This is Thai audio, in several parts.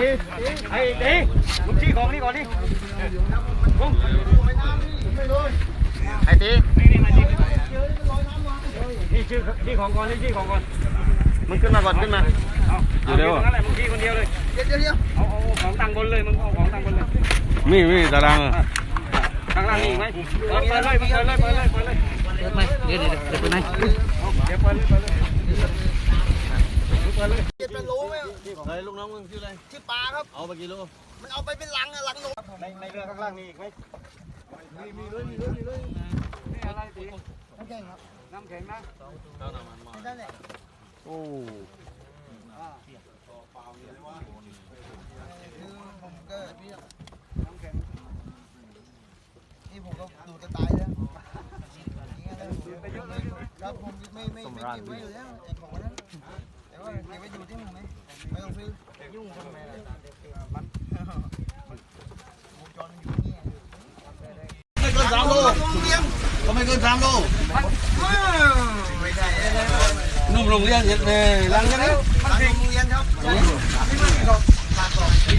ตีไอ้ตีมึงชี้ของนี่ก่อนดิมึงไอ้ตีนี่ชื่อชี้ของก่อนนี่ชี้ของก่อน มึงขึ้นมาก่อนขึ้นมาอยู่เร็วนั่นแหละมึงชี้คนเดียวเลยเดี๋ยวเดี๋ยวเอาเอาของตั้งบนเลยมึงเอาของตั้งบนเลยมีมีตารางอะข้างล่างนี่ไหมเปิดเลยเปิดเลยเปิดเลยเปิดเลยเปิดไหมเดี๋ยวเดี๋ยวเดี๋ยวเปิดไหมเดี๋ยวเปิดเลยเปิดเลยเปิดเลย เจ็ดเป็นรู้ไหม เฮ้ยลูกน้องมึงชื่ออะไร ชื่อปลาครับ เอาไปกี่โลมันเอาไปเป็นลังอะลังนกในในเรือข้างล่างนี่อีกไหมมีเลยมีเลยมีเลยนี่อะไรตีน้ำแข็งครับ น้ำแข็งนะนั่นแหละโอ้คือผมก็พี่น้ำแข็งนี่ผมก็ดูจะตายแล้วครับผมไม่ไม่ไม่เก็บไว้อยู่แล้วไอ้ของนั้น แต่ว่าเก็บไว้ดูที่มึงไหมไม่ต้องซื้อยุ่งทำไมล่ะมันวงจรมันอยู่นี่ไม่เกินสามโลโรงเรียนก็ไม่เกินสามโลไม่ใช่เลยนุ่มโรงเรียนเห็ดเน่ลังกันนะมันโรงเรียนครับ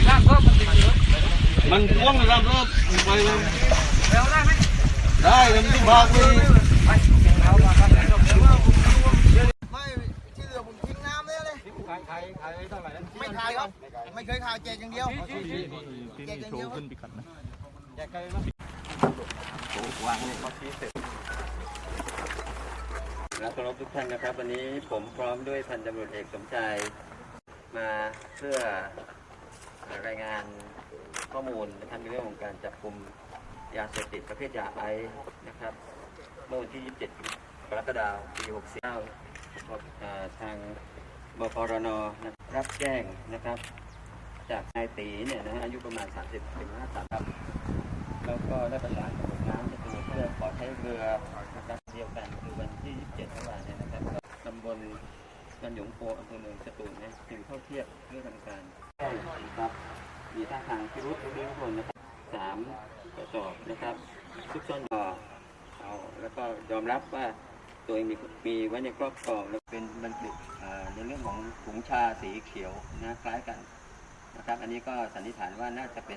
ล่างเพิ่มมันติดอยู่มันพ่วงสามโลไปเลยเร็วได้ไหมได้เลยมันบากเลยไม่ที่เหลือผมทิ้งน้ำเลยเลย ขายขายขายเท่า ไม่ขายครับ ไม่เคยขายแจกอย่างเดียวแจกอย่างเดียวครับแจกกันเลยนะและเคารพทุกท่านนะครับ วันนี้ผมพร้อมด้วยพันตำรวจเอกสมชายมาเพื่อรายงานข้อมูลนะครับในเรื่องของการจับกลุ่มยาเสพติดประเภทยาไอซ์นะครับเมื่อวันที่ 27 กรกฎาคม ปี69ครับอ่าทาง บพรนนะรับแจ้งนะครับ จากนายตีเนี่ยนะฮะอายุประมาณ 30ถึง53ครับแล้วก็ได้ประสานกับน้ำจะเป็นเพื่อขอใช้เรือนะครับเดียวกันคือวันที่ 27เมื่อวาเนี่ยนะครับตำบลกันหยงโปอำเภอเมืองสตูลนะจึงเข้าเทียบเพื่อทำการแจ้งนะครับมีท่าทางพิรุษทุกคนนะครับสามกระสอบนะครับซุกซ่อนต่อเอาแล้วก็ยอมรับว่า ตัวเองมีมีไว้ในครอบครองแล้วเป็นบรรจุในเรื่องของถุงชาสีเขียวนะคล้ายกันนะครับ อันนี้ก็สันนิษฐานว่าน่าจะเป็น